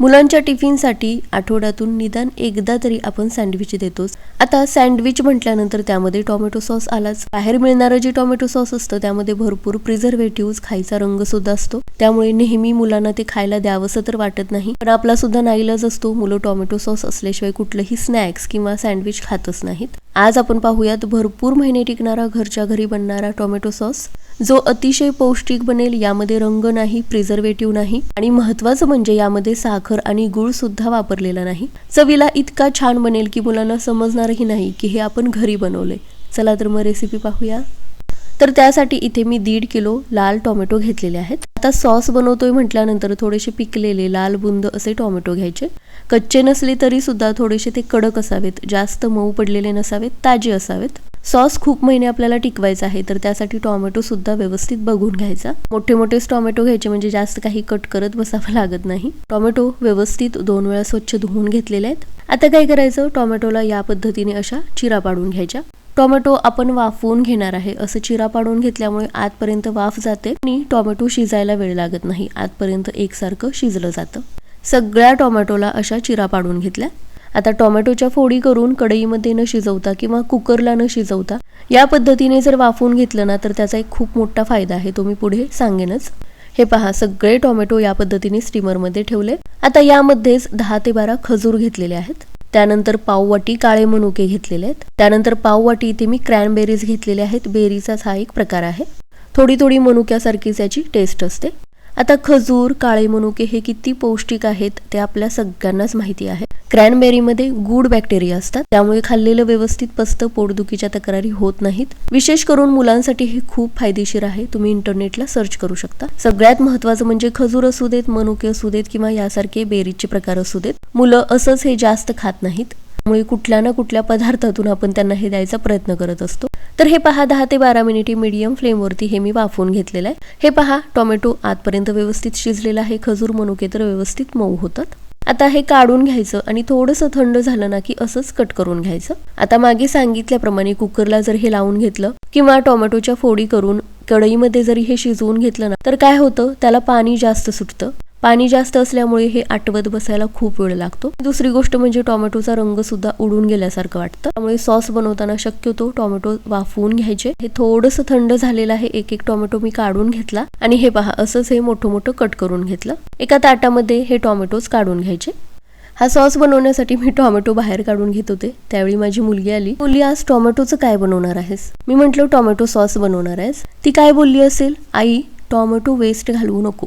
मुलांच्या टिफिनसाठी आठवड्यातून निदान एकदा तरी आपण सँडविच देतोच. आता सँडविच म्हटल्यानंतर त्यामध्ये टोमॅटो सॉस आलाच. बाहेर मिळणारं जे टोमॅटो सॉस असतं त्यामध्ये भरपूर प्रिझर्वेटिव्ह खायचा रंग सुद्धा असतो. त्यामुळे नेहमी मुलांना ते खायला द्यावंसं तर वाटत नाही. पण आपला सुद्धा नाईलाज असतो. मुलं टोमॅटो सॉस असल्याशिवाय कुठलंही स्नॅक्स किंवा सँडविच खातच नाहीत. आज आपण पाहूयात भरपूर महिने टिकणारा घरच्या घरी बनणारा टोमॅटो सॉस. जो अतिशय पौष्टिक बनेल यामध्ये रंग नाही प्रिझर्वेटिव्ह नाही आणि महत्वाचं म्हणजे यामध्ये साखर आणि गुळ सुद्धा वापरलेला नाही. चवीला इतका छान बनेल की मुलांना समजणारही नाही की हे आपण घरी बनवले चला तर मग रेसिपी पाहूया. तर त्यासाठी इथे मी दीड किलो लाल टोमॅटो घेतलेले आहेत. आता सॉस बनवतोय म्हटल्यानंतर थोडेसे पिकलेले लाल बुंद असे टोमॅटो घ्यायचे. कच्चे नसले तरी सुद्धा थोडेसे ते कडक असावेत. जास्त मऊ पडलेले नसावेत ताजे असावेत. सॉस खूप महिने आपल्याला टिकवायचा आहे तर त्यासाठी टोमॅटो सुद्धा व्यवस्थित बघून घ्यायचा. मोठे मोठेच टोमॅटो घ्यायचे म्हणजे जास्त काही कट करत बसावं लागत नाही. टोमॅटो व्यवस्थित दोन वेळा स्वच्छ धुवून घेतलेले आहेत. आता काय करायचं? टोमॅटोला या पद्धतीने अशा चिरा पाडून घ्यायच्या. टोमॅटो आपण वाफवून घेणार आहे. असं चिरा पाडून घेतल्यामुळे आतपर्यंत वाफ जाते आणि टोमॅटो शिजायला वेळ लागत नाही. आतपर्यंत एकसारखं शिजलं जातं. सगळ्या टोमॅटोला अशा चिरा पाडून घेतल्या. आता टोमॅटोच्या फोडी करून कढईमध्ये न शिजवता किंवा कुकरला न शिजवता या पद्धतीने जर वाफवून घेतलं ना तर त्याचा एक खूप मोठा फायदा आहे. तो मी पुढे सांगेनच. हे पहा सगळे टोमॅटो या पद्धतीने स्टीमरमध्ये ठेवले. आता यामध्येच दहा ते बारा खजूर घेतलेले आहेत. त्यानंतर पाववाटी काळे मनुके घेतलेले आहेत. त्यानंतर पाववाटी इथे मी क्रॅनबेरीज घेतलेले आहेत. बेरीचाच हा एक प्रकार आहे. थोडी थोडी मनुक्यासारखीच याची टेस्ट असते. आता खजूर काळे मनुके हे किती पौष्टिक आहेत ते आपल्या सगळ्यांनाच माहिती आहे. क्रॅनबेरीमध्ये गुड बॅक्टेरिया असतात. त्यामुळे खाल्लेलं व्यवस्थित पचतं पोटदुखीच्या तक्रारी होत नाहीत. विशेष करून मुलांसाठी हे खूप फायदेशीर आहे. तुम्ही इंटरनेटला सर्च करू शकता. सगळ्यात महत्वाचं म्हणजे खजूर असू देत मनुके असू देत किंवा यासारखे बेरीजचे प्रकार असू देत मुलं असंच हे जास्त खात नाहीत. त्यामुळे कुठल्या ना कुठल्या पदार्थातून आपण त्यांना हे द्यायचा प्रयत्न करत असतो. तर हे पहा दहा ते बारा मिनिटे मीडियम फ्लेमवरती हे मी वाफवून घेतलेलं आहे. हे पहा टोमॅटो आतपर्यंत व्यवस्थित शिजलेला आहे. खजूर मनुके तर व्यवस्थित मऊ होतात. आता हे काढून घ्यायचं आणि थोडंसं थंड झालं ना की असंच कट करून घ्यायचं. आता मागे सांगितल्याप्रमाणे कुकरला जर हे लावून घेतलं किंवा टोमॅटोच्या फोडी करून कढईमध्ये जरी हे शिजवून घेतलं ना तर काय होतं? त्याला पाणी जास्त सुटतं. पाणी जास्त असल्यामुळे हे आटवत बसायला खूप वेळ लागतो. दुसरी गोष्ट म्हणजे टोमॅटोचा रंग सुद्धा उडून गेल्यासारखं वाटतं. त्यामुळे सॉस बनवताना शक्यतो टोमॅटो वाफवून घ्यायचे. हे थोडंसं थंड झालेलं आहे. एक एक टोमॅटो मी काढून घेतला. आणि हे पहा असंच हे मोठं मोठं कट करून घेतलं. एका ताटामध्ये हे टोमॅटोज काढून घ्यायचे. हा सॉस बनवण्यासाठी मी टोमॅटो बाहेर काढून घेत होते. त्यावेळी माझी मुलगी आली. बोलली आज टोमॅटोचं काय बनवणार आहेस? मी म्हटलं टोमॅटो सॉस बनवणार आहेस. ती काय बोलली असेल? आई टोमॅटो वेस्ट घालवू नको.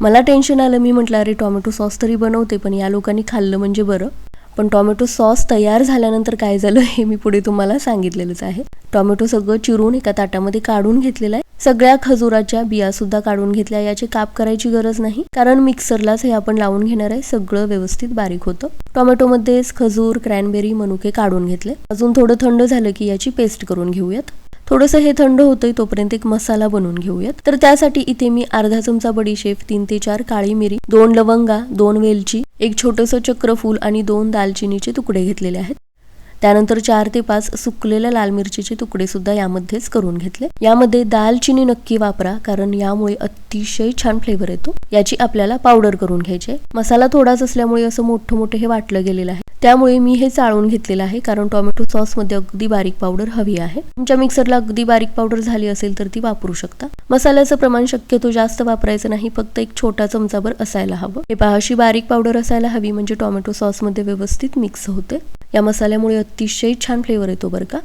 मला टेन्शन आलं. मी म्हटलं अरे टोमॅटो सॉस तरी बनवते पण या लोकांनी खाल्लं म्हणजे बरं. पण टोमॅटो सॉस तयार झाल्यानंतर काय झालं हे मी पुढे तुम्हाला सांगितलेलंच आहे. टोमॅटो सगळं चिरून एका ताटामध्ये काढून घेतलेलं आहे. सगळ्या खजुराच्या बिया सुद्धा काढून घेतल्या. याचे काप करायची गरज नाही. कारण मिक्सरलाच हे आपण लावून घेणार आहे. सगळं व्यवस्थित बारीक होतं. टोमॅटोमध्येच खजूर क्रॅनबेरी मनुके काढून घेतले. अजून थोडं थंड झालं की याची पेस्ट करून घेऊयात. थोडंसं हे थंड होतंय तोपर्यंत एक मसाला बनवून घेऊयात. तर त्यासाठी इथे मी अर्धा चमचा बडीशेप तीन ते चार काळी मिरी दोन लवंगा दोन वेलची एक छोटंसं चक्रफूल आणि दोन दालचिनीचे तुकडे घेतलेले आहेत. त्यानंतर चार ते पाच सुकलेल्या लाल मिरचीचे तुकडे सुद्धा यामध्येच करून घेतले. यामध्ये दालचिनी नक्की वापरा कारण यामुळे अतिशय छान फ्लेवर येतो. याची आपल्याला पावडर करून घ्यायची मसाला थोडाच असल्यामुळे असं मोठं मोठं हे वाटलं गेलेलं आहे. त्यामुळे मी हे चाळून घेतलेलं आहे कारण टोमॅटो सॉसमध्ये अगदी बारीक पावडर हवी आहे. तुमच्या मिक्सरला अगदी बारीक पावडर झाली असेल तर ती वापरू शकता. मसाल्याचं प्रमाण शक्यतो जास्त वापरायचं नाही फक्त एक छोटा चमचाभर असायला हवं. हे पहाशी बारीक पावडर असायला हवी म्हणजे टोमॅटो सॉसमध्ये व्यवस्थित मिक्स होते. या मसाल्यामुळे अतिशय छान फ्लेवर येतो बरं का.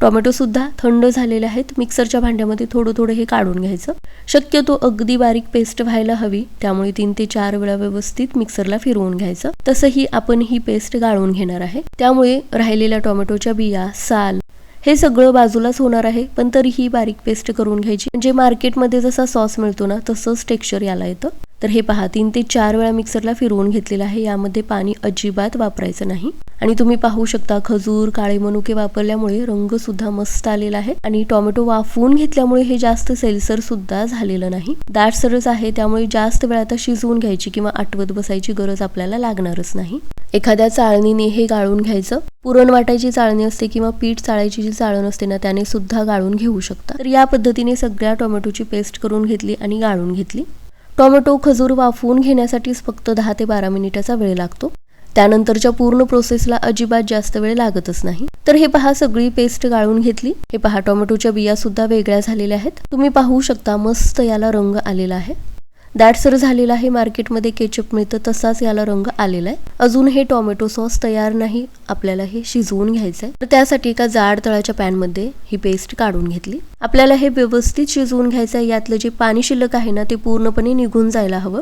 टोमॅटो सुद्धा थंड झालेले आहेत. मिक्सरच्या भांड्यामध्ये थोडं थोडं हे काढून घ्यायचं. शक्यतो अगदी बारीक पेस्ट व्हायला हवी. त्यामुळे तीन ते चार वेळा व्यवस्थित मिक्सरला फिरवून घ्यायचं. तसंही आपण ही पेस्ट गाळून घेणार आहे. त्यामुळे राहिलेल्या टोमॅटोच्या बिया साल हे सगळं बाजूलाच होणार आहे. पण तरीही बारीक पेस्ट करून घ्यायची. म्हणजे मार्केटमध्ये जसा सॉस मिळतो ना तसंच टेक्स्चर याला येतं. तर हे पहा तीन ते चार वेळा मिक्सरला फिरवून घेतलेलं आहे. यामध्ये पाणी अजिबात वापरायचं नाही. आणि तुम्ही पाहू शकता खजूर काळे मनुके वापरल्यामुळे रंग सुद्धा मस्त आलेला आहे. आणि टोमॅटो वाफवून घेतल्यामुळे हे जास्त सेलसर सुद्धा झालेलं नाही. दाट सरस आहे त्यामुळे जास्त वेळ आता शिजवून घ्यायची किंवा आठवत बसायची गरज आपल्याला लागणारच नाही. एखाद्या चाळणीने हे गाळून घ्यायचं. पुरण वाटायची चाळणी असते किंवा पीठ चाळायची जी चाळण असते ना त्याने सुद्धा गाळून घेऊ शकता. तर या पद्धतीने सगळ्या टोमॅटोची पेस्ट करून घेतली आणि गाळून घेतली. टोमॅटो खजूर वाफवून घेण्यासाठीच फक्त दहा ते बारा मिनिटाचा वेळ लागतो. त्यानंतरच्या पूर्ण प्रोसेसला अजिबात जास्त वेळ लागतच नाही. तर हे पहा सगळी पेस्ट गाळून घेतली. हे पहा टोमॅटोच्या बिया सुद्धा वेगळ्या झालेल्या आहेत. तुम्ही पाहू शकता मस्त याला रंग आलेला आहे. दाटसर झालेला आहे. मार्केटमध्ये केचप मिळतं तसाच याला रंग आलेला आहे. अजून हे टोमॅटो सॉस तयार नाही. आपल्याला हे शिजवून घ्यायचं आहे तर त्यासाठी एका जाड तळाच्या पॅनमध्ये ही पेस्ट काढून घेतली. आपल्याला हे व्यवस्थित शिजवून घ्यायचं आहे यातलं जे पाणी शिल्लक आहे ना ते पूर्णपणे निघून जायला हवं.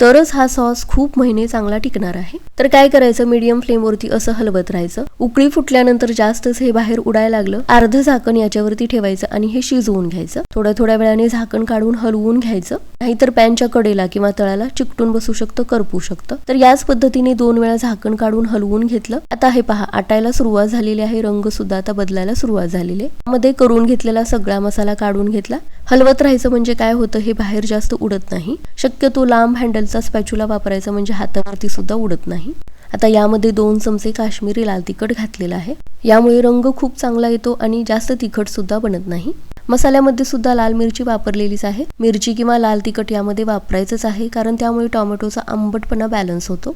तरच हा सॉस खूप महिने चांगला टिकणार आहे. तर काय करायचं? मीडियम फ्लेमवरती असं हलवत राहायचं. उकळी फुटल्यानंतर जास्तच हे बाहेर उडायला लागलं. अर्ध झाकण याच्यावरती ठेवायचं आणि हे शिजवून घ्यायचं. थोड्या थोड्या वेळाने झाकण काढून हलवून घ्यायचं. नाहीतर पॅनच्या कडेला किंवा तळाला चिकटून बसू शकतं करपू शकतं. तर याच पद्धतीने दोन वेळा झाकण काढून हलवून घेतलं. आता हे पहा आटायला सुरुवात झालेली आहे. रंग सुद्धा आता बदलायला सुरुवात झालेली आहे. मध्ये करून घेतलेला सगळा मसाला काढून घेतला. हलवत राहायचं म्हणजे काय होतं हे बाहेर जास्त उडत नाही. शक्यतो लांब हँडलचा स्पॅच्युला वापरायचा म्हणजे हातावरती सुद्धा उडत नाही. आता यामध्ये दोन चमचे काश्मीरी लाल तिखट घातलेला आहे. यामुळे रंग खूप चांगला येतो आणि जास्त तिखट सुद्धा बनत नाही. मसाल्यामध्ये सुद्धा लाल मिरची वापरलेलीच आहे. मिरची किंवा लाल तिखट यामध्ये वापरायचंच आहे कारण त्यामुळे टोमॅटोचा आंबटपणा बॅलन्स होतो.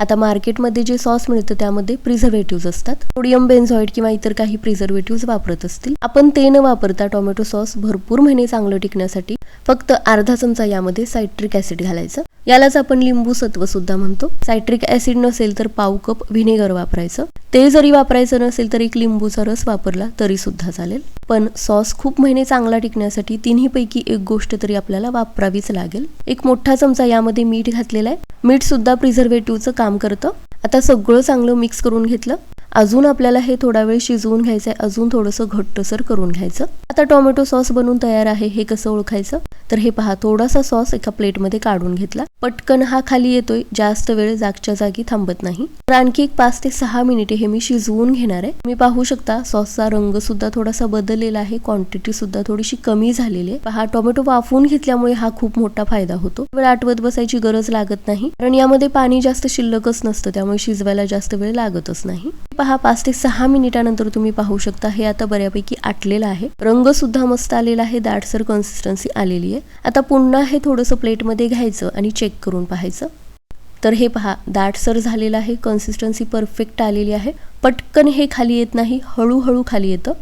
आता मार्केटमध्ये जे सॉस मिळतं त्यामध्ये प्रिझर्वेटिव्ह असतात. सोडियम बेन्झॉइड किंवा इतर काही प्रिझर्वेटिव्ह वापरत असतील. आपण ते न वापरता टोमॅटो सॉस भरपूर महिने चांगलं टिकण्यासाठी फक्त अर्धा चमचा यामध्ये सायट्रिक ऍसिड घालायचं. यालाच आपण लिंबू सत्व सुद्धा म्हणतो. सायट्रिक ऍसिड नसेल तर पाव कप व्हिनेगर वापरायचं. ते जरी वापरायचं नसेल तर एक लिंबूचा रस वापरला तरी सुद्धा चालेल. पण सॉस खूप महिने चांगला टिकण्यासाठी तिन्हीपैकी एक गोष्ट तरी आपल्याला वापरावीच लागेल. एक मोठा चमचा यामध्ये मीठ घातलेला आहे. मीठ सुद्धा प्रिझर्वेटिव्हचं काम करतं. आता सगळं चांगलं मिक्स करून घेतलं. अजून आपल्याला हे थोडा वेळ शिजवून घ्यायचं आहे अजून थोडंसं घट्टसर करून घ्यायचं. आता टोमॅटो सॉस बनून तयार आहे. हे कसं ओळखायचं? तर हे पहा थोडासा सॉस एका प्लेटमध्ये काढून घेतला. पटकन हा खाली येतोय. जास्त वेळ जागच्या जागी थांबत नाही. तर आणखी एक पाच ते सहा मिनिटे हे मी शिजवून घेणार आहे. मी पाहू शकता सॉसचा रंग सुद्धा थोडासा बदललेला आहे. क्वांटिटी सुद्धा थोडीशी कमी झालेली आहे. पहा टोमॅटो वाफवून घेतल्यामुळे हा खूप मोठा फायदा होतो. वेळ आठवत बसायची गरज लागत नाही. कारण यामध्ये पाणी जास्त शिल्लकच नसतं. त्यामुळे शिजवायला जास्त वेळ लागतच नाही. पहा हा पाच ते सहा मिनिटानंतर तुम्ही पाहू शकता. हे आता बऱ्यापैकी आटलेलं आहे. रंग सुद्धा मस्त आलेला आहे. दाटसर कन्सिस्टन्सी आलेली आहे. आता पुन्हा हे थोडंसं प्लेटमध्ये घ्यायचं आणि चेक करून पाहायचं. तर हे पहा दाटसर झालेलं आहे. कन्सिस्टन्सी परफेक्ट आलेली आहे. पटकन हे खाली येत नाही. हळूहळू खाली येतं.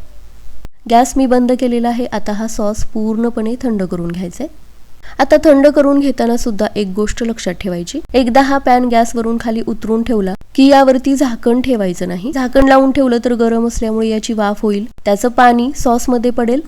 गॅस मी बंद केलेला आहे. आता हा सॉस पूर्णपणे थंड करून घ्यायचा आहे आता थंड करून घेताना सुद्धा एक गोष्ट लक्षात ठेवायची. एकदा हा पॅन गॅसवरून खाली उतरून ठेवला की यावरती झाकण ठेवायचं नाही. झाकण लावून ठेवलं तर गरम असल्यामुळे याची वाफ होईल त्याचं पाणी सॉसमध्ये पडेल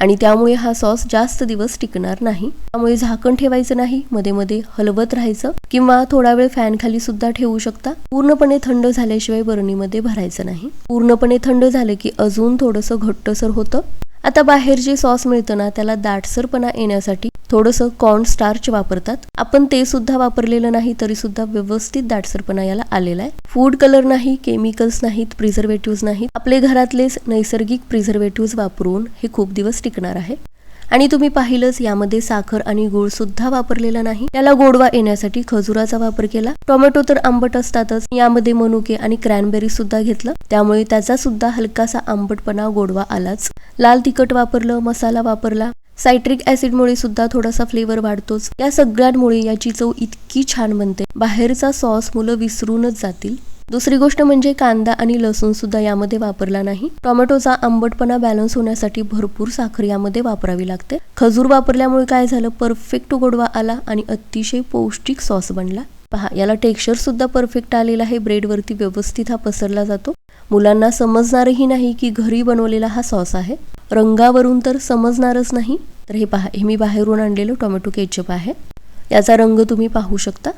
आणि त्यामुळे हा सॉस जास्त दिवस टिकणार नाही. त्यामुळे झाकण ठेवायचं नाही मध्ये मध्ये हलवत राहायचं किंवा थोडा वेळ फॅन खाली सुद्धा ठेवू शकता. पूर्णपणे थंड झाल्याशिवाय बरणीमध्ये भरायचं नाही. पूर्णपणे थंड झालं की अजून थोडंसं घट्टसर होतं. आता बाहेर जे सॉस मिळतं ना त्याला दाटसरपणा येण्यासाठी थोडंसं कॉर्न स्टार्च वापरतात. आपण ते सुद्धा वापरलेलं नाही तरी सुद्धा व्यवस्थित दाटसरपणा याला आलेला आहे. फूड कलर नाही केमिकल्स नाहीत प्रिझर्वेटिव्ह नाहीत. आपले घरातलेच नैसर्गिक प्रिझर्वेटिव्ह वापरून हे खूप दिवस टिकणार आहे. आणि तुम्ही पाहिलंच यामध्ये साखर आणि गुळ सुद्धा वापरलेला नाही. त्याला गोडवा येण्यासाठी खजुराचा वापर केला. टोमॅटो तर आंबट असतातच. यामध्ये मनुके आणि क्रॅनबेरी सुद्धा घेतलं. त्यामुळे त्याचा सुद्धा हलकासा आंबटपणा गोडवा आलाच. लाल तिखट वापरलं मसाला वापरला. सायट्रिक ऍसिडमुळे सुद्धा थोडासा फ्लेवर वाढतोच. या सगळ्यांमुळे याची चव इतकी छान बनते. बाहेरचा सॉस मुलं विसरूनच जातील. दुसरी गोष्ट म्हणजे कांदा आणि लसूण सुद्धा यामध्ये वापरला नाही. टोमॅटोचा आंबटपणा बॅलन्स होण्यासाठी भरपूर साखर यामध्ये वापरावी लागते. खजूर वापरल्यामुळे काय झालं? परफेक्ट गोडवा आला आणि अतिशय पौष्टिक सॉस बनला. पहा याला टेक्स्चर सुद्धा परफेक्ट आलेला आहे. ब्रेडवरती व्यवस्थित हा पसरला जातो. मुलांना समजणारही नाही की घरी बनवलेला हा सॉस आहे. रंगावरून तर समजणारच नाही. तर हे पहा हे मी बाहेरून आणलेलं टोमॅटो केचप आहे. याचा रंग तुम्ही पाहू शकता.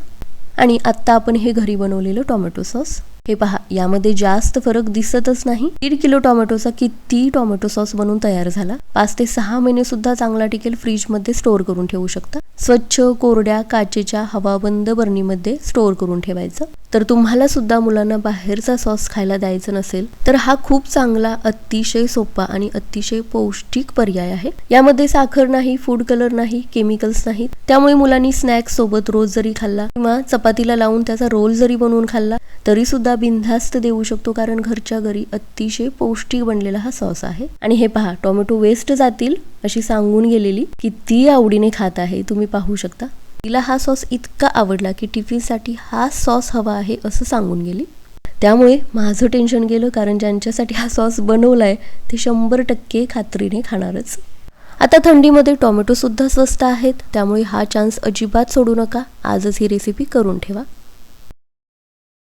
आणि आत्ता आपण हे घरी बनवलेलं टोमॅटो सॉस. हे पहा यामध्ये जास्त फरक दिसतच नाही. दीड किलो टोमॅटोचा किती टोमॅटो सॉस बनवून तयार झाला? पाच ते सहा महिने सुद्धा चांगला टिकेल फ्रीजमध्ये स्टोअर करून ठेवू शकता. स्वच्छ कोरड्या काचेच्या हवाबंद बरणीमध्ये स्टोअर करून ठेवायचं. तर तुम्हाला सुद्धा मुलांना बाहेरचा सॉस खायला द्यायचं नसेल तर हा खूप चांगला अतिशय सोपा आणि अतिशय पौष्टिक पर्याय आहे. यामध्ये साखर नाही फूड कलर नाही केमिकल्स नाहीत त्यामुळे मुलांनी स्नॅक्स सोबत रोज जरी खाल्ला किंवा चपातीला लावून त्याचा रोल जरी बनवून खाल्ला तरीसुद्धा बिनधास्त देऊ शकतो कारण घरच्या घरी अतिशय पौष्टिक बनलेला हा सॉस आहे. आणि हे पहा टोमॅटो वेस्ट जातील अशी सांगून गेलेली किती आवडीने खात आहे तुम्ही पाहू शकता. तिला हा सॉस इतका आवडला की टिफिनसाठी हा सॉस हवा आहे असं सांगून गेली. त्यामुळे माझं टेन्शन गेलं कारण ज्यांच्यासाठी हा सॉस बनवलाय ते शंभर टक्के खात्रीने खाणारच. आता थंडीमध्ये टोमॅटो सुद्धा स्वस्त आहेत त्यामुळे हा चान्स अजिबात सोडू नका. आजच ही रेसिपी करून ठेवा.